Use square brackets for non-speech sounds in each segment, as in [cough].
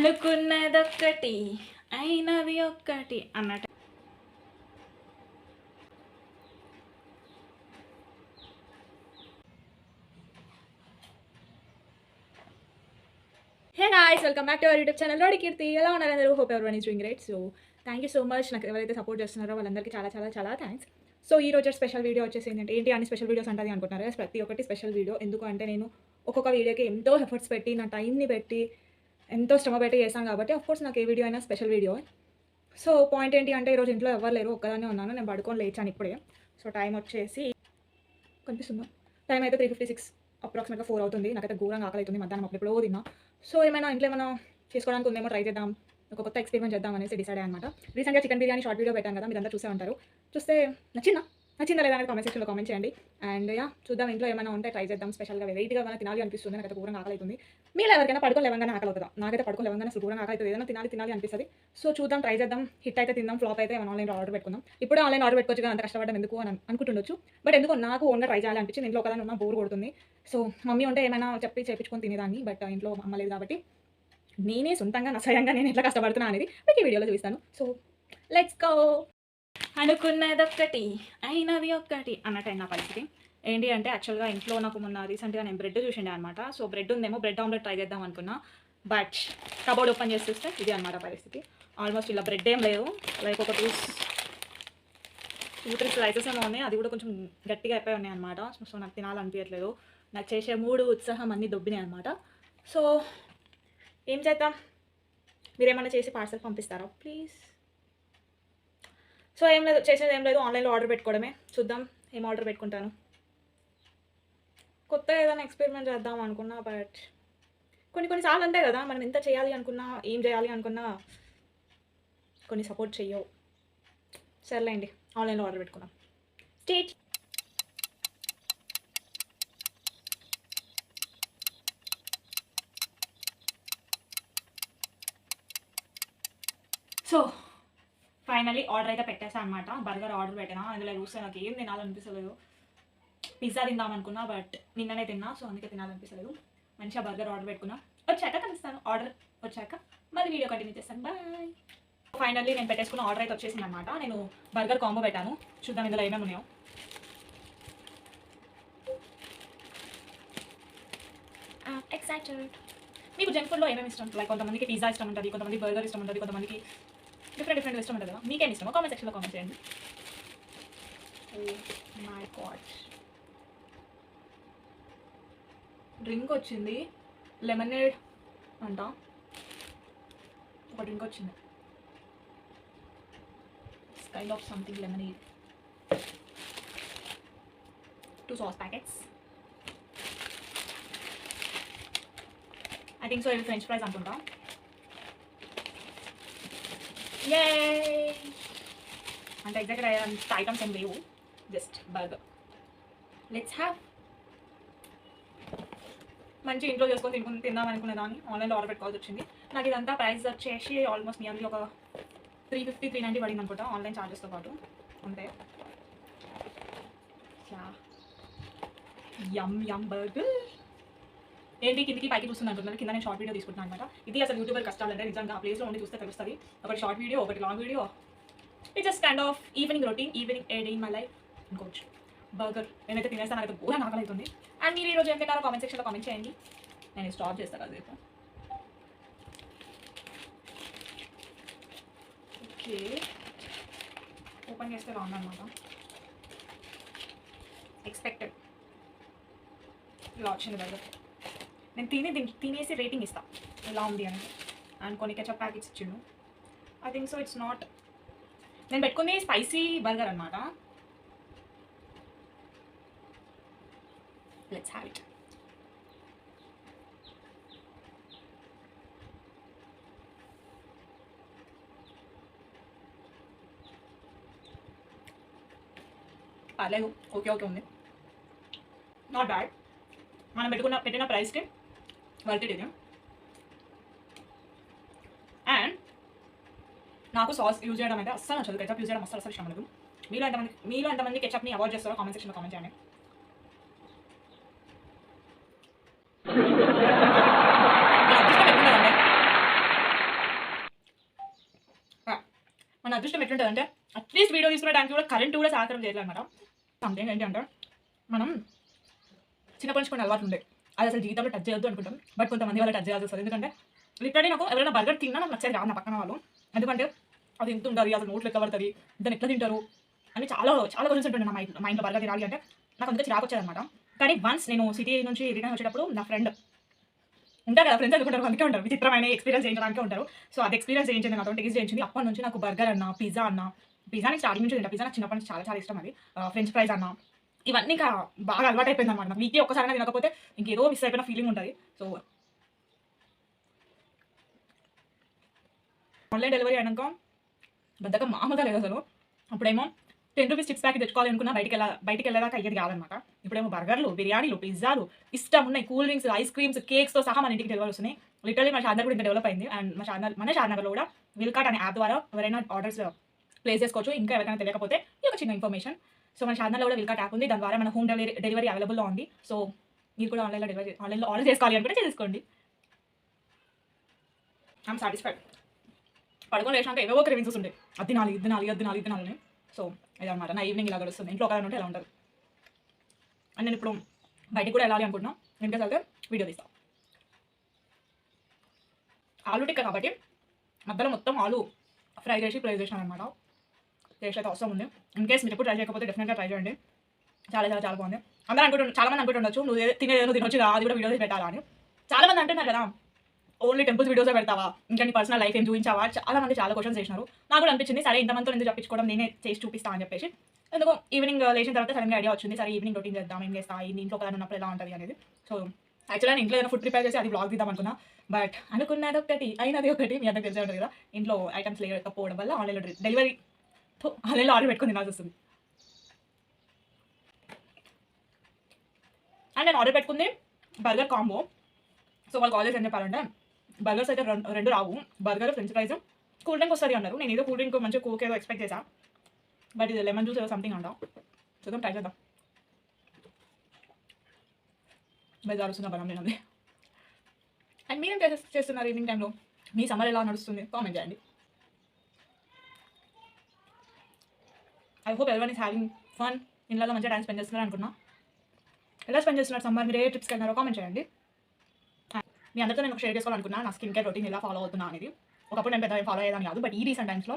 అనుకున్నదొక్కటి అయినది ఒక్కటి అన్నట్టు. Hey guys welcome back to our YouTube channel rowdy Keerthi ఎలా ఉన్నారు అందరూ? Hope everyone doing right so thank you so much నాకు ఎవరైతే సపోర్ట్ చేస్తున్నారో వాళ్ళందరికీ చాలా చాలా చాలా థ్యాంక్స్ సో ఈ రోజు స్పెషల్ వీడియో వచ్చేసి ఏంటంటే ఏంటి అని స్పెషల్ వీడియోస్ అంటుంది అనుకుంటున్నారు ప్రతి ఒక్కటి స్పెషల్ వీడియో ఎందుకు అంటే నేను ఒక్కొక్క వీడియోకి ఎంతో ఎఫర్ట్స్ పెట్టి నా టైంని పెట్టి ఎంతో శ్రమ పెట్టి చేశాను కాబట్టి అఫ్ కోర్స్ నాకు ఏ వీడియో అయినా స్పెషల్ వీడియో సో పాయింట్ ఏంటి అంటే ఈరోజు ఇంట్లో ఎవరు లేరు ఒక్కదానే ఉన్నాను. నేను పడుకొని లేచాను ఇప్పుడే. సో టైం వచ్చేసి కనిపిస్తుందా? టైం అయితే త్రీ ఫిఫ్టీ సిక్స్ అప్రాక్సిమేట్గా ఫోర్ అవుతుంది. నాకైతే ఘోరంగా ఆకలి అవుతుంది. మధ్యాహ్నం అప్పుడు ఎప్పుడో తిన్నా. సో ఏమైనా ఇంట్లో ఏమైనా చేసుకోవడానికి ఉందేమో ట్రై చేద్దాం. ఒక కొత్త ఎక్స్పెరిమెంట్ చేద్దాం అనేసి డిసైడ్ అనమాట రీసెంట్గా చికెన్ బిర్యానీ షార్ట్ వీడియో పెట్టాను కదా మీరంతా చూసే ఉంటారు. చూస్తే నచ్చిందా? నచ్చిందా లేదా అనేది కామెంట్ సెక్షన్లో కామెంట్ చేయండి. అండ్ యా చూద్దాం ఇంట్లో ఏమైనా ఉంటే ట్రై చేద్దాం. స్పెషల్గా వెరైటీగా ఏమైనా తినాలి అనిపిస్తుంది నాకైతే ఘోరంగా ఆకలి అవుతుంది. మీరు ఎవరికైనా పడుకొని లేవగానే ఆకలి అవుతుందా? నాకైతే పడుకొని లేవంగానే అసలు ఘోరంగా ఆకలి అవుతుంది. ఏదైనా తినాలి తినాలి అనిపిస్తుంది. సో చూద్దాం ట్రై చేద్దాం. హిట్ అయితే తిందాం ఫ్లాప్ అయితే మనం ఆన్లైన్ ఆర్డర్ పెట్టుకుందాం. ఇప్పుడు ఆన్లైన్ ఆర్డర్ పెట్టుకోవచ్చు కదా అంత కష్టపడడం ఎందుకు అని అనుకుంటుండొచ్చు. బట్ ఎందుకో నాకు ఓన్గా ట్రై చేయాలనిపించింది. ఇంట్లో ఒకదాని ఉన్న బోర్ కొడుతుంది. సో మమ్మీ ఉంటే ఏమైనా చెప్పి చేపించుకొని తినేదాన్ని. బట్ ఇంట్లో అమ్మ లేదు కాబట్టి నేనే సొంతంగా నా స్వయంగా నేను ఎట్లా కష్టపడుతున్నా అనేది మీకు ఈ వీడియోలో చూపిస్తాను. సో లెట్స్ గో అనుకున్నది ఒక్కటి అయినది ఒక్కటి అన్నట్టు నా పరిస్థితి. ఏంటి అంటే యాక్చువల్గా ఇంట్లో నాకు మొన్న రీసెంట్గా నేను బ్రెడ్ చూసిండే అనమాట సో బ్రెడ్ ఉందేమో బ్రెడ్ ఆమ్లెట్ ట్రై చేద్దాం అనుకున్నా. బట్ కబోర్డ్ ఓపెన్ చేసి చూస్తే ఇది అనమాట పరిస్థితి. ఆల్మోస్ట్ ఇలా బ్రెడ్ ఏం లేదు లైక్ ఒక టూ టూ త్రీ స్లైసెస్ ఏమో ఉన్నాయి. అది కూడా కొంచెం గట్టిగా అయిపోయి ఉన్నాయి అనమాట సో నాకు తినాలనిపించట్లేదు నాకు చేసే మూడు ఉత్సాహం అన్నీ దొబ్బినాయి అనమాట సో ఏం చేద్దాం? మీరేమైనా చేసి పార్సల్ పంపిస్తారా? ప్లీజ్ సో ఏం లేదు చేసేది ఏం లేదు ఆన్లైన్లో ఆర్డర్ పెట్టుకోవడమే. చూద్దాం ఏం ఆర్డర్ పెట్టుకుంటాను. కొత్తగా ఏదైనా ఎక్స్పెరిమెంట్ చేద్దాం అనుకున్నా బట్ కొన్ని కొన్నిసార్లు అంతే కదా మనం ఎంత చేయాలి అనుకున్నా ఏం చేయాలి అనుకున్నా కొన్ని సపోర్ట్ చెయ్యవు. సర్లేండి ఆన్లైన్లో ఆర్డర్ పెట్టుకున్నాం స్టేట్ సో ఫైనలీ ఆర్డర్ అయితే పెట్టేసా అనమాట బర్గర్ ఆర్డర్ పెట్టినా. అందులో చూస్తే నాకు ఏం తినాలనిపిస్తలేదు. పిజ్జా తిందాం అనుకున్నా బట్ నిన్ననే తిన్నా సో అందుకే తినాలనిపిస్తలేదు. మంచిగా బర్గర్ ఆర్డర్ పెట్టుకున్నా. వచ్చాక కలుస్తాను. ఆర్డర్ వచ్చాక మళ్ళీ వీడియో కంటిన్యూ చేస్తాను. బాయ్. ఫైనల్లీ నేను పెట్టేసుకున్న ఆర్డర్ అయితే వచ్చేసింది అనమాట నేను బర్గర్ కాంబో పెట్టాను. చూద్దాం ఇందులో ఏమేమి ఉన్నాయో. ఎక్సైటెడ్ మీకు జంక్ ఫుడ్లో ఏమేమి ఇష్టం? లైక్ కొంతమందికి పిజ్జా ఇష్టం ఉంటుంది కొంతమంది బర్గర్ ఇష్టం ఉంటుంది కొంతమందికి డిఫరెంట్ డిఫరెంట్ ఇష్టం ఉంటుంది కదా. మీకేం ఇష్టమో కామెంట్ సెక్షన్లో కామెంట్ చేయండి. మై గాడ్ డ్రింక్ వచ్చింది. లెమనేడ్ అంట. ఒక డ్రింక్ వచ్చింది. Style of something lemonade two sauce packets I think so ఇది ఫ్రెంచ్ ఫ్రైస్ అనుకుంటా యే అంటే ఎగ్జాక్ట్ అంత ఐటమ్స్ ఏం లేవు. జస్ట్ బర్గర్ లెట్స్ హ్యావ్ మంచి ఇంట్లో చేసుకొని తినుకుని తిందాం అనుకునే దాన్ని. ఆన్లైన్లో ఆర్డర్ పెట్టుకోవాల్సి వచ్చింది. నాకు ఇదంతా ప్రైస్ వచ్చేసి ఆల్మోస్ట్ నియర్లీ ఒక త్రీ ఫిఫ్టీ త్రీ నైంటీ పడింది అనుకుంటా ఆన్లైన్ ఛార్జెస్తో పాటు. అంతే. యమ్ యమ్ బర్గర్ ఏంటి? కిందికి పైకి చూస్తుంది అంటున్నారు. కింద నేను షార్ట్ వీడియో తీసుకుంటున్నాను అనమాట ఇది అసలు యూట్యూబర్ కష్టాలు అంటే నిజంగా ఆ ప్లేస్లో ఉండి చూస్తే తెలుస్తుంది. ఒకటి షార్ట్ వీడియో ఒకటి long video it just kind of evening routine evening a day in my life అనుకోవచ్చు బర్గర్ నేనైతే తినేస్తాను నాకైతే ఘోర ఆకలి అండ్ మీరు ఈరోజు ఏం తిన్నారో కామెంట్ సెక్షన్లో కామెంట్ చేయండి. నేను స్టాప్ చేస్తాను అది ఓకే ఓపెన్ చేస్తే బాగుందన్నమాట. ఎక్స్పెక్టెడ్ ఇలా వచ్చింది బర్గర్ నేను తిని దీనికి తినేసి రేటింగ్ ఇస్తాను ఎలా ఉంది అని. అండ్ కొన్ని కెచప్ ప్యాకెట్స్ ఇచ్చిండు. I think so it's not నేను పెట్టుకుంది స్పైసీ బర్గర్ అనమాట లెట్స్ హ్యావ్ ఇట్ పర్లేదు ఓకే ఓకే ఉంది. నాట్ బ్యాడ్ మనం పెట్టుకున్న పెట్టిన ప్రైస్కి మల్టీడినియం అండ్ నాకు సాస్ యూజ్ చేయడం అయితే అస్సలు నచ్చదు. కెచప్ యూజ్ చేయడం అస్సలు అసలు లేదు మీలో ఎంతమంది మీలో ఎంతమంది కెచప్ని అవాయిడ్ చేస్తారో కామెంట్ సెక్షన్లో కామెంట్ చేయండి. మన అదృష్టం ఎట్లుంటుందంటే అట్లీస్ట్ వీడియో తీసుకునే టైంకి కూడా కరెంట్ కూడా సహకారం చేయలేదు అనమాట సంథింగ్ ఏంటి అంటే మనం చిన్నప్పటి నుంచి కొన్ని అలవాటు ఉండే. అది అసలు జీవితంలో టచ్ చేయొద్దు అనుకుంటాం. బట్ కొంతమంది వాళ్ళు టచ్ చేయాల్సి వస్తుంది. ఎందుకంటే లిటరీ నాకు ఎవరైనా బర్గర్ తిన్నా నాకు నచ్చేది కాదు నా పక్కన వాళ్ళు. ఎందుకంటే అది ఎంత ఉంటుంది అసలు నోట్లు ఎట్లా పడుతుంది దాన్ని ఎట్లా తింటారు అని చాలా చాలా గురించి ఉంటుంది నా మైండ్ మైండ్లో బర్గర్ తినాలి అంటే. నాకు అందుకే చిరాకు వచ్చేదన్నమాట. కానీ వన్స్ నేను సిటీ నుంచి రిటర్న్ వచ్చేటప్పుడు నా ఫ్రెండ్ ఉంటారు కదా ఫ్రెండ్స్ అనుకుంటారు అందుకే ఉంటారు. విచిత్రమైన ఎక్స్పీరియన్స్ చేయించడానికి ఉంటారు. సో అది ఎక్స్పీరియన్స్ చేయించింది నాతో టేస్ట్ చేయించింది. అప్పటి నుంచి నాకు బర్గర్ అన్న పిజ్జా అన్న పిజ్జా నాకు స్టార్టింగ్ నుంచి తింటా. పిజ్జా నాకు చిన్నప్పటి నుంచి చాలా చాలా ఇష్టం అది. ఫ్రెంచ్ ఫ్రైస్ అన్న ఇవన్నీ ఇంకా బాగా అలవాటు అయిపోయింది అనమాట వీక్లీ ఒక్కసారి తినకపోతే ఇంకేదో మిస్ అయిపోయిన ఫీలింగ్ ఉంటుంది. సో ఆన్లైన్ డెలివరీ అయినాక బద్దక మామూలుగా లేదు అసలు. అప్పుడేమో టెన్ రూపీస్ చిప్స్ ప్యాకెట్ తెచ్చుకోవాలి అనుకున్నా బయటికి వెళ్ళా బయటికి వెళ్ళేదాకా అయ్యేది కాదనమాట ఇప్పుడేమో బర్గర్లు బిర్యానీలు పిజ్జాలు ఇష్టం ఉన్నాయి కూల్ డ్రింక్స్ ఐస్ క్రీమ్స్ కేక్స్తో సహా మన ఇంటికి డెలివరీ వస్తున్నాయి. లిటరలీ మా షార్నగర్ కూడా ఇంకా డెవలప్ అయింది. అండ్ మా షార్నగర్ మన షార్నగర్లో కూడా విల్కాట్ అనే యాప్ ద్వారా ఎవరైనా ఆర్డర్స్ ప్లేస్ చేసుకోవచ్చు. ఇంకా ఎవరికైనా తెలియకపోతే ఈ ఒక చిన్న ఇన్ఫర్మేషన్ సో మన ఛానల్లో కూడా విల్కాట్ యాప్ ఉంది. దాని ద్వారా మన హోమ్ డెలివరీ డెలివరీ అవైలబుల్లో ఉంది. సో మీరు కూడా ఆన్లైన్లో డెలివరీ ఆన్లైన్లో ఆర్డర్ చేసుకోవాలి అనుకుంటే చేసుకోండి. ఐఎమ్ సాటిస్ఫైడ్ పడుకొని లేచినాక ఏవో క్రేవింగ్స్ ఉంటాయి. అది నాలుగు ఇది నాలుగు అది నాలుగు ఇది నాలుగు సో ఇదన్నమాట. నా ఈవినింగ్ ఇలా గడుస్తుంది ఇంట్లో ఒకదాని ఉంటే ఎలా ఉంటుంది? అండ్ నేను ఇప్పుడు బయటికి కూడా వెళ్ళాలి అనుకుంటున్నాను ఇంకా వెళ్తే వీడియో తీస్తాను ఆలు టిక్క కాబట్టి మధ్యలో మొత్తం ఆలు ఫ్రై చేసి ఫ్రై చేశాను అనమాట టేస్ట్ అయితే అవసరం ఉంది. ఇన్ కేస్ మీరు ఎప్పుడు ట్రై చేయకపోతే డెఫినెట్గా ట్రై చేయండి. చాలా చాలా చాలా బాగుంది. అందరూ అనుకుంటున్నారు చాలా మంది అనుకుంటుండొచ్చు నువ్వు తినేదో తినేదేదో తినొచ్చు కదా అది కూడా వీడియోస్ పెట్టాలా అని. చాలా మంది అంటున్నారు కదా ఓన్లీ టెంపుల్స్ వీడియోస్ పెడతావా? ఇంకా నీ పర్సనల్ లైఫ్ ఏం చూపించావా? చాలా మంది చాలా క్వశ్చన్స్ చేసినారు. నాకు కూడా అనిపించింది సరే ఇంతమందితో ఎందుకు చెప్పించుకోవడం? నేనే చేసి చూపిస్తా అని చెప్పేసి. ఎందుకు ఈవినింగ్ uh, లేచిన తర్వాత సడన్గా ఐడియా వచ్చింది సరే ఈవినింగ్ రొటీన్ చేద్దాం ఏం చేస్తా ఈ ఇంట్లో కదా ఉన్నప్పుడు ఎలా ఉంటుంది? అనేది. సో యాక్చువల్గా నేను ఇంట్లో ఏదైనా ఫుడ్ ప్రిపేర్ చేసి అది బ్లాగ్ తీద్దాం అనుకున్నా. బట్ అనుకున్నది ఒకటి అయినది ఒకటి మీ అందరికి తెలిసే ఉంటుంది కదా ఇంట్లో ఐటమ్స్ లేకపోవడం వల్ల ఆన్లైన్లో డెలివరీ ఆన్లైన్లో ఆర్డర్ పెట్టుకుని తినాల్సి వస్తుంది. అండ్ నేను ఆర్డర్ పెట్టుకుంది బర్గర్ కాంబో. సో వాళ్ళు కాలేజ్ ఏం చెప్పారంటే బర్గర్స్ అయితే రెండు రెండు రావు. Burger french fries cool drink వస్తుంది అన్నారు. నేను ఏదో కూల్ డ్రింక్ మంచిగా కోక్ ఏదో ఎక్స్పెక్ట్ చేసా బట్ ఇది లెమన్ జ్యూస్ ఏదో సంథింగ్ అంటాం. చూద్దాం ట్రై చేద్దాం. బెజార్ వస్తున్న బలం నేను అండ్ మీరేం చేసే చేస్తున్నారు ఈవినింగ్ టైంలో? మీ సమ్మర్ ఎలా నడుస్తుంది? కామెంట్ చేయండి. I hope everyone is having fun ఇళ్ళలో మంచిగా టైం స్పెండ్ చేస్తున్నారు అనుకున్నా. ఎలా స్పెండ్ చేస్తున్నారు సమ్మర్? మీరు ఏ ట్రిప్స్కి వెళ్ళినారో కామెంట్ చేయండి. మీ అందరితో నేను షేర్ చేసుకోవాలనుకున్నా. నా స్కిన్ కేర్ రొటీన్ ఎలా ఫాలో అవుతున్నా అనేది. ఒకప్పుడు నేను పెద్ద ఫాలో అయ్యేదాన్ని కాదు బట్ ఈ రీసెంట్ టైమ్స్లో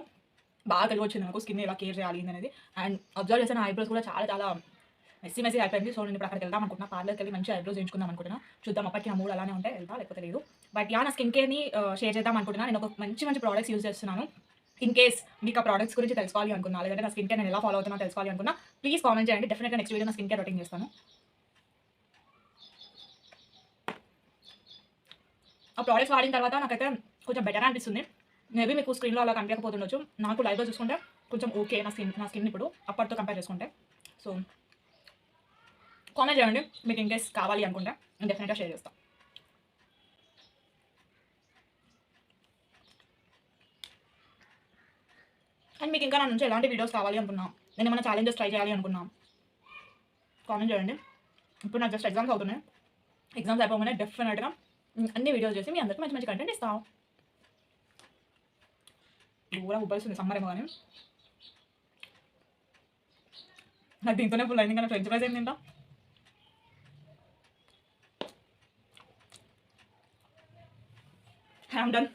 బాగా తెలివి వచ్చింది నాకు స్కిన్ ఎలా కేర్ చేయాలి అనేది. అండ్ అబ్జర్వ్ చేసిన ఐబ్రోస్ కూడా చాలా చాలా మెస్సీ మెస్సీ అయిపోయింది. సో నేను ఇప్పుడు అక్కడికి వెళ్దాం అనుకుంటున్నా. పార్లర్కి వెళ్ళి మంచి ఐబ్రోస్ చేయించుకుందాం అనుకుంటున్నా. చూద్దాం అప్పటికి నా మూడు అలానే ఉంటాయి వెళ్తా లేకపోతే లేదు. బట్ యా నా స్కిన్ కేర్ని షేర్ చేద్దాం అనుకుంటున్నా. నేను ఒక మంచి మంచి ప్రోడక్ట్స్ యూజ్ చేస్తున్నాను. ఇన్ కేస్ మీకు ఆ ప్రోడక్ట్స్ గురించి తెలుసుకోవాలి అనుకున్నా లేదంటే నా స్కిన్ కేర్ నేను ఎలా ఫాలో అవుతున్నా తెలుసుకోవాలి అనుకున్నా ప్లీజ్ కామెంట్ చేయండి. డెఫినెట్గా నెక్స్ట్ వీడియో నా స్కిన్ కేర్ రొటీన్ చేస్తాను. ఆ ప్రోడక్ట్స్ వాడిన తర్వాత నాకైతే కొంచెం బెటర్ అనిపిస్తుంది. మేబీ మీకు స్క్రీన్లో అలా కనిపించకపోతుండొచ్చు. నాకు లైవ్లో చూసుకుంటే కొంచెం ఓకే నా స్కిన్ నా స్కిన్ ఇప్పుడు అప్పటితో కంపేర్ చేసుకుంటే. సో కామెంట్ చేయండి. మీకు ఇన్ కేస్ కావాలి అనుకుంటే నేను డెఫినెట్గా షేర్ చేస్తాను అండ్ మీకు ఇంకా నా నుంచి ఎలాంటి వీడియోస్ కావాలి అనుకున్నాం నేను ఏమైనా ఛాలెంజెస్ ట్రై చేయాలి అనుకున్నాం కామెంట్ చేయండి. ఇప్పుడు నాకు జస్ట్ ఎగ్జామ్స్ అవుతున్నాయి. ఎగ్జామ్స్ అయిపోగానే డెఫినెట్గా అన్ని వీడియోస్ చేసి మీ అందరికి మంచి మంచి కంటెంట్ ఇస్తాం. కూడా ఉబ్బలుస్తుంది సమ్మర్ ఏమో కానీ. నాకు దీంతోనే ఫుల్ అయింది కానీ ఫ్రెంచ్ ఫ్రైస్ ఏం తింటా? హ్యామ్ డన్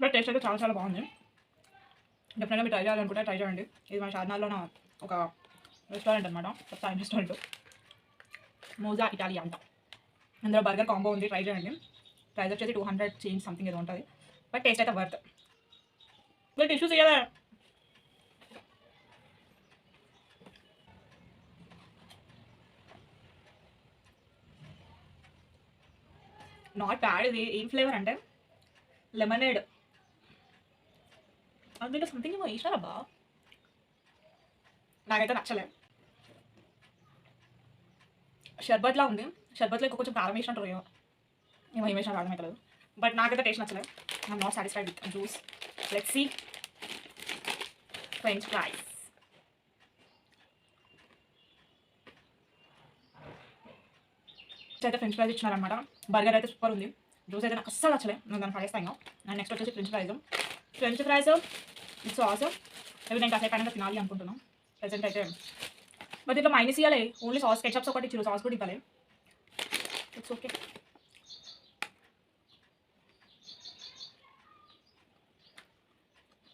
బట్ టేస్ట్ అయితే చాలా చాలా బాగుంది. డెఫినెట్గా మీరు ట్రై చేయాలనుకుంటే ట్రై చేయండి. ఇది మన షార్నాల్లోనే ఒక రెస్టారెంట్ అనమాట ఫైన్ రెస్టారెంట్ మోజా ఇటాలియా అంట. అందులో బర్గర్ కాంబో ఉంది. ట్రై చేయండి. ప్రైస్ వచ్చేసి టూ హండ్రెడ్ చేంజ్ సంథింగ్ ఏదో ఉంటుంది. బట్ టేస్ట్ అయితే వర్త్ మీరు టిష్యూస్ ఇయ్యదా నాట్ బ్యాడ్ ఇది. ఏం ఫ్లేవర్ అంటే? లెమనేడ్ అందులో సంథింగ్ ఏమో వేసినారబ్బా నాకైతే నచ్చలే. షర్బత్లా ఉంది. షర్బత్లో ఇంకో కొంచెం కారం వేసినట్టు ఏమో. ఏమో ఏం వేసినా అర్థం బట్ నాకైతే టేస్ట్ నచ్చలేదు I'm not satisfied with juice let french fries అయితే ఫ్రెంచ్ ఫ్రైస్ ఇచ్చినారనమాట బర్గర్ అయితే సూపర్ ఉంది. జ్యూస్ అయితే నాకు అస్సలు నచ్చలే. నేను దాన్ని పడేస్తాను అండ్ నెక్స్ట్ వచ్చేసి french fries french fries sauce అవి నేను కాసేపు అయినా తినాలి అనుకుంటున్నాను ప్రజెంట్ అయితే బట్ ఇట్లా మైనస్ ఇవ్వాలి ఓన్లీ సాస్ కెచప్స్ ఒకటి ఇచ్చారు సాస్ కూడా ఇవ్వాలి ఇట్స్ ఓకే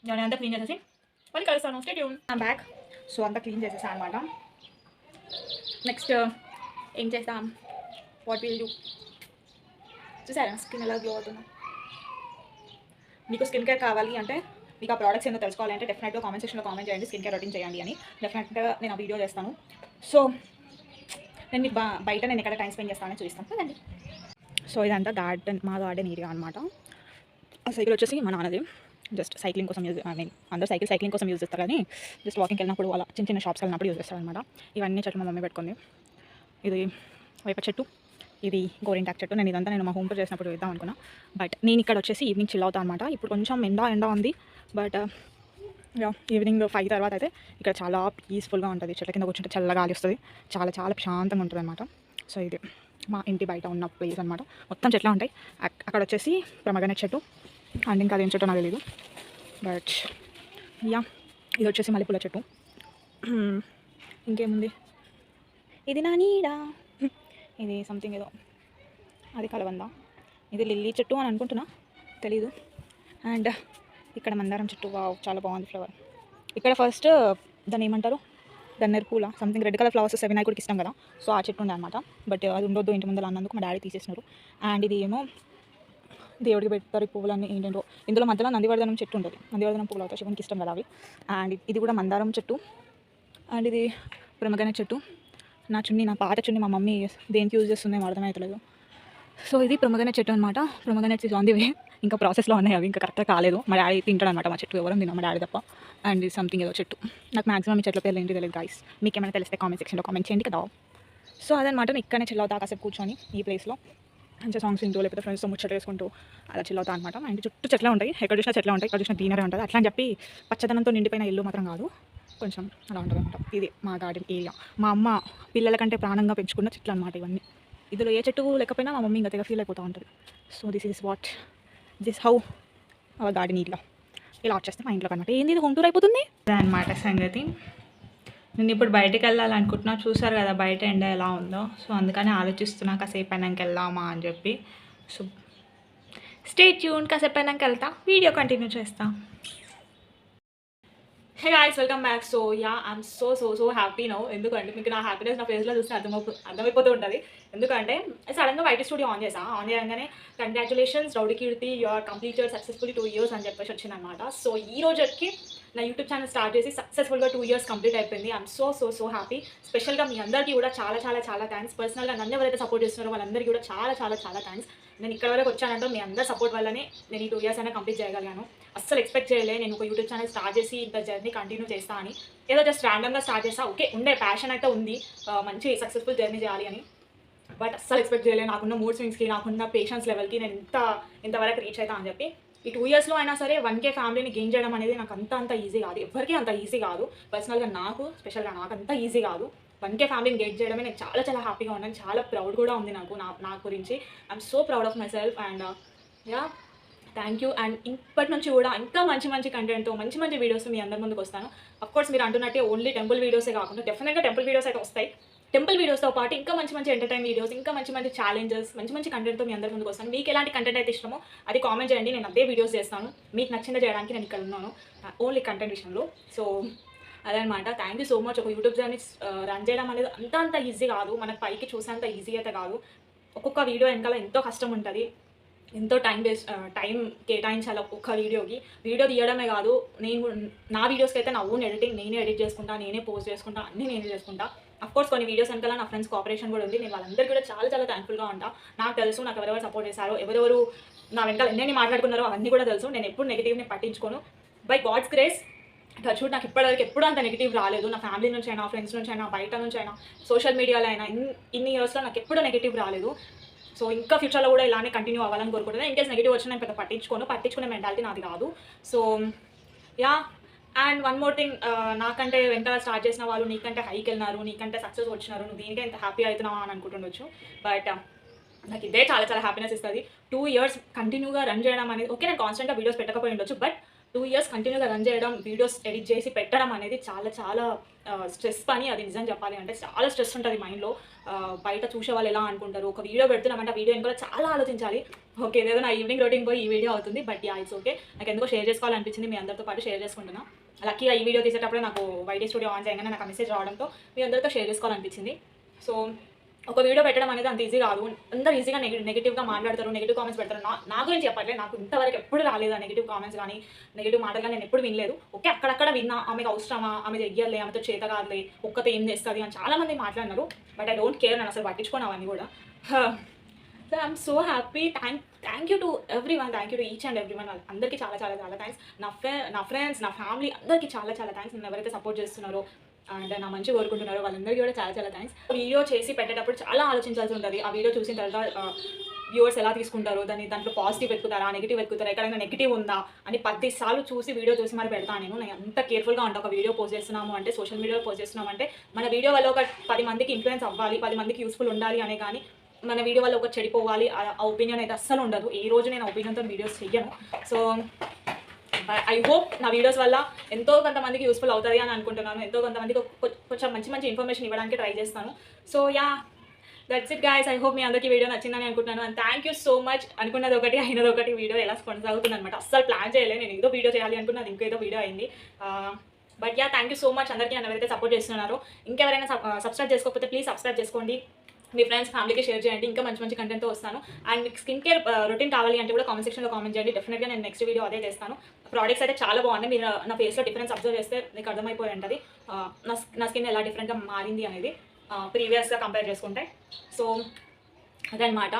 నేను అంతా క్లీన్ చేసేసి మళ్ళీ కలుస్తాను స్టేట్ ఐమ్ బ్యాక్ సో అంతా క్లీన్ చేసేసాను అనమాట నెక్స్ట్ ఏం చేస్తాం వాట్ విల్ డూ చూసారా స్కిన్ ఎలా గ్లో అవుతుందో మీకు స్కిన్ కేర్ కావాలి అంటే మీకు ఆ ప్రోడక్ట్స్ ఏందో తెలుసుకోవాలంటే డెఫినెట్గా కామెంట్ సెక్షన్లో కామెంట్ చేయండి స్కిన్ కేర్ రొటీన్ చేయండి అని. డెఫినెట్గా నేను ఆ వీడియో చేస్తాను. సో నేను మీకు బయట నేను ఎక్కడ టైం స్పెండ్ చేస్తానని చూపిస్తాను. కదండి సో ఇదంతా గార్డెన్ మా గార్డెన్ ఏరియా అనమాట ఆ సైకిల్ వచ్చేసి మా నాన్నది. జస్ట్ సైక్లింగ్ కోసం యూజ్ ఐ మీన్ అందరూ సైకిల్ సైక్లింగ్ కోసం యూజ్ చేస్తారు కానీ జస్ట్ వాకింగ్కి వెళ్ళినప్పుడు అలా చిన్న చిన్న షాప్స్కి వెళ్ళినప్పుడు యూజ్ చేస్తారు అనమాట ఇవన్నీ చెట్లు మా మమ్మీ పెట్టుకుంది. ఇది వేప చెట్టు. ఇది గోరింటాక్ చెట్టు. నేను ఇదంతా నేను మా హోమ్ టూర్ చేసినప్పుడు వేద్దాం అనుకున్నా. బట్ నేను ఇక్కడ వచ్చేసి ఈవినింగ్ చిల్ అవుతాను అనమాట ఇప్పుడు కొంచెం ఎండా ఎండా ఉంది. బట్ ఈవినింగ్ ఫైవ్ తర్వాత అయితే ఇక్కడ చాలా పీస్ఫుల్గా ఉంటుంది. చెట్ల కింద కూర్చుంటే చల్ల గాలి వస్తుంది చాలా చాలా ప్రశాంతంగా ఉంటుంది అనమాట సో ఇది మా ఇంటి బయట ఉన్న ప్లేస్ అనమాట మొత్తం చెట్లు ఉంటాయి. అక్కడ వచ్చేసి ప్రమగనే చెట్టు. అండ్ ఇంకా అదేం చెట్టు నాకు తెలియదు బట్ యా ఇది వచ్చేసి మల్లెపూల చెట్టు. [clears throat] ఇంకేముంది? ఇది నా నీడా. ఇది సంథింగ్ ఏదో. అది కలవంద ఇది లిల్లీ చెట్టు అని అనుకుంటున్నా. తెలీదు. అండ్ ఇక్కడ మందారం చెట్టు. వావ్ చాలా బాగుంది ఫ్లవర్ ఇక్కడ ఫస్ట్ దాన్ని ఏమంటారు? గన్నేరు పూల సంథింగ్ రెడ్ కలర్ ఫ్లవర్స్ వినాయకుడికి ఇష్టం కదా. సో ఆ చెట్టు ఉండే అనమాట బట్ అది ఉండొద్దు ఇంటి ముందర అన్నందుకు మా డాడీ తీసేసినారు. అండ్ ఇది ఏమో దేవుడికి పెడతారు ఈ పువ్వులన్నీ ఏంటంటో. ఇందులో మధ్యలో నందివర్ధనం చెట్టు ఉంటుంది. నందివర్ధనం పువ్వులు అవుతాయి శివునికి ఇష్టం కదా అవి. అండ్ ఇది కూడా మందారం చెట్టు. అండ్ ఇది ప్రమగనే చెట్టు. నా చున్ని నా పాత చున్ని మా మమ్మీ దేనికి యూజ్ చేస్తుందేమో అర్థమవుతలేదు సో ఇది ప్రమగనే చెట్టు అనమాట pomegranate is on the way ఇంకా ప్రాసెస్లో ఉన్నాయి అవి. ఇంకా కరెక్ట్గా కాలేదు. మా డాడీ తింటాడు అనమాట మా చెట్టు. ఎవరు తిన్నా మా డాడీ తప్ప. అండ్ ఇది సంథింగ్ ఏదో చెట్టు. నాకు మాక్సిమం ఈ చెట్ల పేర్లు ఏంటి తెలియదు గైస్ మీకు ఏమైనా తెలిస్తే కామెంట్ సెక్షన్లో కామెంట్ చేయండి కదా. సో అదనమాట ఇక్కడనే చిల్ కాసేపు కూర్చొని ఈ ప్లేస్లో మంచిగా సాంగ్స్ వింటూ లేకపోతే ఫ్రెండ్స్తో ముచ్చట వేసుకుంటూ అలా చిల్ అనమాట అండ్ చుట్టూ చెట్లే ఉంటాయి. ఎక్కడ చూసినా చెట్లే ఉంటాయి. ఇక్కడ చూసినా గ్రీనరీ ఉంటుంది. అట్లా అని చెప్పి పచ్చదనంతో నిండిపోయిన ఇల్లు మాత్రం కాదు. కొంచెం అలా ఉంటుంది అనమాట ఇది మా గార్డెన్ ఏరియా. మా అమ్మ పిల్లల కంటే ప్రాణంగా పెంచుకున్న చెట్లు అనమాట ఇవన్నీ. ఇందులో ఏ చెట్టు లేకపోయినా మా మమ్మీ ఇంకా తెగ ఫీల్ అయిపోతూ ఉంటుంది. So this is what this how our garden ఇలా ఇలా వచ్చేస్తే మా ఇంట్లో అనమాట ఏంది ఇది? హోమ్ టూర్ అయిపోతుంది అనమాట సంగతి. నేను ఇప్పుడు బయటకు వెళ్ళాలనుకుంటున్నా. చూసారు కదా బయట ఎండ ఎలా ఉందో. సో అందుకని ఆలోచిస్తున్నా కాసేపు అయినాక వెళ్దామా అని చెప్పి. సో స్టేట్ ట్యూన్ కాసేపు అయినాక వెళ్తా. వీడియో కంటిన్యూ చేస్తాను hey guys welcome back so yeah I'm so so so happy no ఎందుకంటే మీకు నా హ్యాపీనెస్ నా ఫేస్లో చూస్తే అర్థమైపో అర్థమైపోతూ ఉంటుంది. ఎందుకంటే సడన్గా వైట్ స్టూడియో ఆన్ చేసా ఆన్ చేయగానే congratulations rowdy Keerthi you are completed successful two years అని చెప్పేసి వచ్చింది అనమాట సో ఈ రోజుకి నా యూట్యూబ్ ఛానల్ స్టార్ట్ చేసి సక్సెస్ఫుల్గా టూ ఇయర్స్ కంప్లీట్ అయిపోయింది. I'm so so so happy స్పెషల్గా మీ అందరికీ కూడా చాలా చాలా చాలా థ్యాంక్స్ పర్సనల్గా నన్ను ఎవరైతే సపోర్ట్ చేస్తున్నారో వాళ్ళందరికీ కూడా చాలా చాలా చాలా థ్యాంక్స్ నేను ఇక్కడ వరకు వచ్చానంటే మీ అందరి సపోర్ట్ వల్లనే నేను ఈ టూ ఇయర్స్ అయినా కంప్లీట్ చేయగలిగాను. అస్సలు ఎక్స్పెక్ట్ చేయలే. నేను ఒక యూట్యూబ్ ఛానల్ స్టార్ట్ చేసి ఇంత జర్నీ కంటిన్యూ చేస్తా అని. ఏదో జస్ట్ ర్యాండమ్గా స్టార్ట్ చేస్తా. ఓకే ఉండే ప్యాషన్ అయితే ఉంది. మంచి సక్సెస్ఫుల్ జర్నీ చేయాలి అని. బట్ అస్సలు ఎక్స్పెక్ట్ చేయలేదు నాకున్న మూడ్ స్వింగ్స్కి నాకున్న పేషెన్స్ లెవెల్కి నేను ఎంత ఇంతవరకు రీచ్ అవుతా అని చెప్పి. ఈ టూ ఇయర్స్లో అయినా సరే వన్ కే ఫ్యామిలీని గెయిన్ చేయడం అనేది నాకు అంత అంత ఈజీ కాదు. ఎవరికీ అంత ఈజీ కాదు. పర్సనల్గా నాకు స్పెషల్గా నాకు అంత ఈజీ కాదు. వన్ కే ఫ్యామిలీని గెయిన్ చేయడమే నేను చాలా చాలా హ్యాపీగా ఉన్నాను. చాలా ప్రౌడ్ కూడా ఉంది నాకు నా నా గురించి. I'm so proud of myself and yeah thank you and ఇప్పటి నుంచి కూడా ఇంకా మంచి మంచి కంటెంట్తో మంచి మంచి వీడియోస్ మీ అందరి ముందుకు వస్తాను. కోర్స్ మీరు అంటున్నట్టే ఓన్లీ టెంపుల్ వీడియోసే కాకుండా డెఫినెట్గా టెంపుల్ వీడియోస్ అయితే వస్తాయి. టెంపుల్ వీడియోస్తో పాటు ఇంకా మంచి మంచి ఎంటర్టైన్ వీడియోస్ ఇంకా మంచి మంచి ఛాలెంజెస్ మంచి మంచి కంటెంట్తో మీ అందరి ముందుకు వస్తాను. మీకు ఎలాంటి కంటెంట్ అయితే ఇష్టమో అది కామెంట్ చేయండి. నేను అదే వీడియోస్ చేస్తాను. మీకు నచ్చింది చేయడానికి నేను ఇక్కడ ఉన్నాను. ఓన్లీ కంటెంట్ విషయంలో. సో అదనమాట థ్యాంక్ యూ సో మచ్ ఒక యూట్యూబ్ జర్నీ రన్ చేయడం అనేది అంత అంత ఈజీ కాదు. మనకు పైకి చూసేంత ఈజీ అయితే కాదు. ఒక్కొక్క వీడియో వెనకాల ఎంతో కష్టం ఉంటుంది. ఎంతో టైం వేస్ట్ టైం కేటాయించాలి ఒక్క వీడియోకి. వీడియో తీయడమే కాదు నేను నా వీడియోస్కి అయితే నా ఓన్ ఎడిటింగ్ నేనే ఎడిట్ చేసుకుంటా నేనే పోస్ట్ చేసుకుంటా అన్నీ నేనే చేసుకుంటా. అఫ్ కోర్స్ కొన్ని వీడియోస్ వెనకాల నా ఫ్రెండ్స్ కోఆపరేషన్ కూడా ఉంది. నేను వాళ్ళందరికీ కూడా చాలా చాలా థ్యాంక్ఫుల్గా ఉంటా. నాకు తెలుసు నాకు ఎవరెవరు సపోర్ట్ చేశారో ఎవరెవరు నా వెనకాల ఎన్ని మాట్లాడుకున్నారో అవన్నీ కూడా తెలుసు. నేను ఎప్పుడు నెగిటివ్ని పట్టించుకోను. బై గాడ్స్ గ్రేస్ టచ్ నాకు ఇప్పటివరకు ఎప్పుడు అంత నెగిటివ్ రాలేదు. నా ఫ్యామిలీ నుంచి అయినా ఫ్రెండ్స్ నుంచి అయినా బయట నుంచి అయినా సోషల్ మీడియాలో అయినా ఇన్ని ఇయర్స్లో నాకు ఎప్పుడూ నెగిటివ్ రాలేదు. సో ఇంకా ఫ్యూచర్లో కూడా ఇలానే కంటిన్యూ అవ్వాలని కోరుకుంటున్నాను ఇన్ కేస్ నెగిటివ్ వచ్చినా నేను పెద్ద పట్టించుకోను. పట్టించుకునే మెంటాలిటీ నాది కాదు. So yeah and one more thing నాకంటే వెనకాల స్టార్ట్ చేసిన వాళ్ళు నీకంటే హైకి వెళ్ళినారు నీకంటే సక్సెస్ వచ్చినారు నువ్వు దీనికే ఎంత హ్యాపీ అవుతున్నావా అని అనుకుంటుండొచ్చు. బట్ um, నాకు ఇదే చాలా చాలా హ్యాపీనెస్ ఇస్తుంది. టూ ఇయర్స్ కంటిన్యూగా రన్ చేయడం అనేది ఓకే నేను కాన్స్టెంట్గా వీడియోస్ పెట్టకపోయి ఉండొచ్చు బట్ టూ ఇయర్స్ కంటిన్యూగా రన్ చేయడం వీడియోస్ ఎడిట్ చేసి పెట్టడం అనేది చాలా చాలా స్ట్రెస్ పని. అది నిజం చెప్పాలి అంటే చాలా స్ట్రెస్ ఉంటుంది మైండ్లో. బయట చూసే వాళ్ళు ఎలా అనుకుంటారు? ఒక వీడియో పెడుతున్నామంటే ఆ వీడియో కూడా చాలా ఆలోచించాలి. ఓకే ఏదో నా ఈవినింగ్ రొటీన్ పోయి ఈ వీడియో అవుతుంది బట్ యా ఇట్స్ ఓకే. నాకు ఎందుకో షేర్ చేసుకోవాలనిపించింది మీ అందరితో పాటు షేర్ చేసుకుంటున్నా. లక్కీగా ఈ వీడియో తీసేటప్పుడు నాకు వైటీ స్టూడియో ఆన్ చేయగానే నాకు మెసేజ్ రావడంతో మీ అందరితో షేర్ చేసుకోవాలనిపించింది. సో ఒక వీడియో పెట్టడం అనేది అంత ఈజీ కాదు. అందరూ ఈజీగా నెగిటివ్ నెగిటివ్గా మాట్లాడతారు నెగిటివ్ కామెంట్స్ పెడతారు. నా నా గురించి చెప్పట్లేదు. నాకు ఇంతవరకు ఎప్పుడు రాలేదు ఆ నెగిటివ్ కామెంట్స్ కానీ నెగిటివ్ మాటలు కానీ నేను ఎప్పుడు వినలేదు. ఓకే అక్కడక్కడ విన్నా ఆమెకు అవసరమా ఆమె ఎగ్గర్లే ఆమెతో చేత కాదులే ఒక్కతే ఏం చేస్తుంది అని చాలామంది మాట్లాడినారు. బట్ ఐ డోంట్ కేర్ నేను అసలు పట్టించుకోను అవన్నీ కూడా. So I'm so happy thank thank you to everyone thank you to each and every one అందరికీ చాలా చాలా చాలా థ్యాంక్స్ నా ఫ్రె నా ఫ్రెండ్స్ నా ఫ్యామిలీ అందరికీ చాలా చాలా థ్యాంక్స్ నేను ఎవరైతే సపోర్ట్ చేస్తున్నారో అండ్ నా మంచి కోరుకుంటున్నారు వాళ్ళందరికీ కూడా చాలా చాలా థ్యాంక్స్ వీడియో చేసి పెట్టేటప్పుడు చాలా ఆలోచించాల్సి ఉంటుంది. ఆ వీడియో చూసిన తర్వాత వ్యూవర్స్ ఎలా తీసుకుంటారు? దాన్ని దాంట్లో పాజిటివ్ ఎక్కుతారా నెగిటివ్ ఎక్కుతారా ఎక్కడైనా నెగిటివ్ ఉందా? అని పది సార్లు చూసి వీడియో చూసి మరి పెడతాను నేను. నేను అంత కేర్ఫుల్గా ఉంటాను ఒక వీడియో పోస్ట్ చేస్తున్నాము అంటే సోషల్ మీడియాలో పోస్ట్ చేస్తున్నాము అంటే మన వీడియో వల్ల ఒక పది మందికి ఇన్ఫ్లుయెన్స్ అవ్వాలి పది మందికి యూస్ఫుల్ ఉండాలి అనే కానీ మన వీడియో వల్ల ఒక చెడిపోవాలి ఆ ఒపీనియన్ అయితే అస్సలు ఉండదు. ఏ రోజు నేను ఒపీనియన్తో వీడియోస్ చెయ్యను. సో ఐ హోప్ నా వీడియోస్ వల్ల ఎంతో కొంతమందికి యూస్ఫుల్ అవుతుంది అని అనుకుంటున్నాను. ఎంతో కొంతమందికి కొంచెం మంచి మంచి ఇన్ఫర్మేషన్ ఇవ్వడానికి ట్రై చేస్తాను. So yeah that's it guys I hope మీ అందరికీ వీడియో నచ్చిందని అనుకుంటున్నాను. And thank you so much అనుకున్నది ఒకటి అయినది ఒకటి వీడియో ఎలా కొనసాగుతుంది అనమాట అస్సలు ప్లాన్ చేయలేదు. నేను ఏదో వీడియో చేయాలి అనుకున్నది ఇంకేదో వీడియో అయింది. But yeah thank you so much అందరికీ నన్ను ఎవరైతే సపోర్ట్ చేస్తున్నారో ఇంకెవరైనా సబ్స్క్రైబ్ చేసుకోకపోతే ప్లీజ్ సబ్స్క్రైబ్ చేసుకోండి. మీ ఫ్రెండ్స్ ఫ్యామిలీకి షేర్ చేయండి. ఇంకా మంచి మంచి కంటెంట్తో వస్తాను. అండ్ స్కిన్ కేర్ రొటీన్ కావాలి అంటే కూడా కామెంట్ సెక్షన్లో కామెంట్ చేయండి. డెఫినెట్గా నేను నెక్స్ట్ వీడియో అదే చేస్తాను. ప్రోడక్ట్స్ అయితే చాలా బాగున్నాయి. మీరు నా ఫేస్లో డిఫరెన్స్ అబ్జర్వ్ చేస్తే మీకు అర్థమైపోయి ఉంటుంది. Uh, నా నా స్కిన్ ఎలా డిఫరెంట్గా మారింది అనేది uh, ప్రీవియస్గా కంపేర్ చేసుకుంటే. సో అదనమాట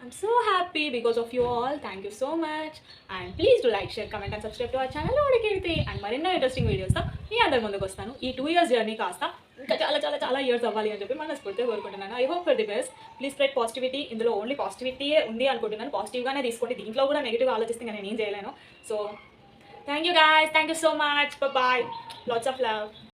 I'm so happy because of you all thank you so much and please to like share comment and subscribe to our channel ఓడికెళ్తే and మరెన్నో ఇంట్రెస్టింగ్ వీడియోస్తో మీ అందరి ముందుకు వస్తాను. ఈ టూ ఇయర్స్ జర్నీ కాస్త ఇంకా చాలా చాలా చాలా ఇయర్స్ అవ్వాలి అని చెప్పి మనస్ఫూర్తిగా కోరుకుంటున్నాను. I hope for the best please spread positivity ఇందులో ఓన్లీ పాజిటివిటీయే ఉంది అనుకుంటున్నాను. పాజిటివ్గానే తీసుకోండి. దీంట్లో కూడా నెగిటివ్ ఆలోచిస్తే నేను ఏం చేయలేను. So thank you guys thank you so much bye lots of love